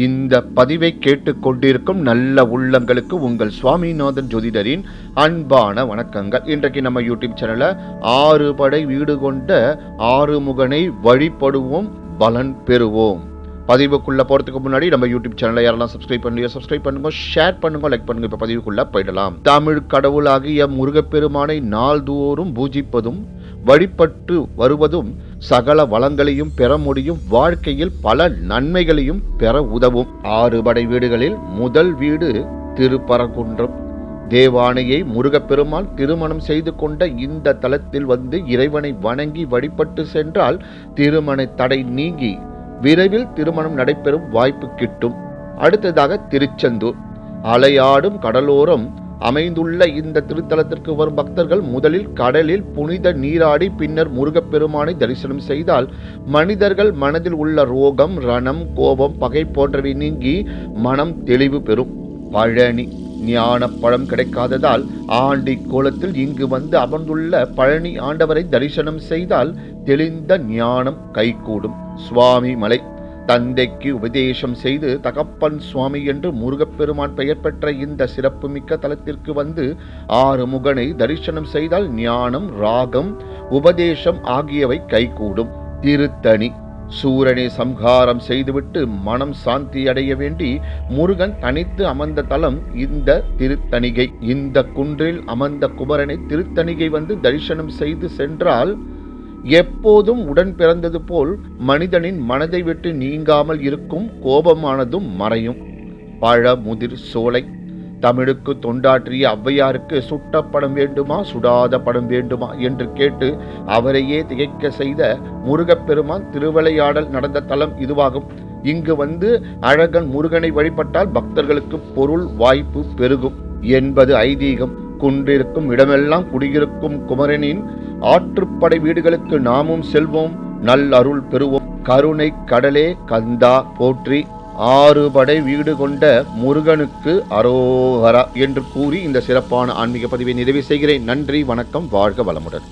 இந்த பதிவை கேட்டுக்கொண்டிருக்கும் நல்ல உள்ளங்களுக்கு உங்கள் சுவாமிநாதன் ஜோதிடரின் அன்பான வணக்கங்கள். இன்றைக்கு நம்ம யூடியூப் சேனல்ல ஆறு படை வீடு கொண்ட ஆறுமுகனை வழிபடுவோம் பலன் பெறுவோம். பதிவுக்குள்ள போறதுக்கு முன்னாடி நம்ம யூடியூப் சேனலை யாரெல்லாம் சப்ஸ்கிரைப் பண்ணுங்க சப்ஸ்கிரைப் பண்ணுங்க ஷேர் பண்ணுங்க லைக் பண்ணுங்க இப்ப பதிவுக்குள்ள போயிடலாம். தமிழ் கடவுளாகிய முருகப்பெருமானை நாள்தோறும் பூஜிப்பதும் வழிபட்டு வருவதும் சகல வளங்களையும் பெற முடியும். வாழ்க்கையில் பல நன்மைகளையும் பெற உதவும். ஆறு படை வீடுகளில் முதல் வீடு திருப்பரங்குன்றம். தேவானையை முருகப்பெருமான் திருமணம் செய்து கொண்ட இந்த தலத்தில் வந்து இறைவனை வணங்கி வழிபட்டு சென்றால் திருமண தடை நீங்கி விரைவில் திருமணம் நடைபெறும் வாய்ப்பு கிட்டும். அடுத்ததாக திருச்செந்தூர். அலையாடும் கடலோரம் அமைந்துள்ள இந்த திருத்தலத்திற்கு வரும் பக்தர்கள் முதலில் கடலில் புனித நீராடி பின்னர் முருகப்பெருமானை தரிசனம் செய்தால் மனிதர்கள் மனதில் உள்ள ரோகம் ரணம் கோபம் பகை போன்றவை நீங்கி மனம் தெளிவு பெறும். பழனி ஞான பழம் கிடைக்காததால் ஆண்டி கோலத்தில் இங்கு வந்து அமர்ந்துள்ள பழனி ஆண்டவரை தரிசனம் செய்தால் தெளிந்த ஞானம் கைகூடும். சுவாமி மலை தந்தைக்கு உபதேசம் செய்து தகப்பன் சுவாமி என்று முருகப்பெருமான் பெயர் பெற்ற இந்த சிறப்புமிக்க தலத்திற்கு வந்து ஆறு முகனை தரிசனம் செய்தால் ஞானம் ராகம் உபதேசம் ஆகியவை கைகூடும். திருத்தணி. சூரனை சம்ஹாரம் செய்துவிட்டு மனம் சாந்தி அடைய வேண்டி முருகன் தனித்து அமர்ந்த தலம் இந்த திருத்தணிகை. இந்த குன்றில் அமர்ந்த குமரனை திருத்தணிகை வந்து தரிசனம் செய்து சென்றால் எப்போதும் உடன் பிறந்தது போல் மனிதனின் மனதை விட்டு நீங்காமல் இருக்கும் கோபமானதும் மறையும். பழ முதிர் சோலை. தமிழுக்கு தொண்டாற்றிய ஔவையாருக்கு சுட்ட படம் வேண்டுமா சுடாத படம் வேண்டுமா என்று கேட்டு அவரையே திகைக்க செய்த முருகப்பெருமான் திருவிளையாடல் நடந்த தலம் இதுவாகும். இங்கு வந்து அழகன் முருகனை வழிபட்டால் பக்தர்களுக்கு பொருள் வாய்ப்பு பெருகும் என்பது ஐதீகம். குன்றிருக்கும் இடமெல்லாம் குடியிருக்கும் குமரனின் ஆற்றுப்படை வீடுகளுக்கு நாமும் செல்வோம் நல் அருள் பெறுவோம். கருணை கடலே கந்தா போற்றி ஆறு படை வீடு கொண்ட முருகனுக்கு அரோகரா என்று கூறி இந்த சிறப்பான ஆன்மீக பதிவை நிறைவு செய்கிறேன். நன்றி வணக்கம் வாழ்க வளமுடன்.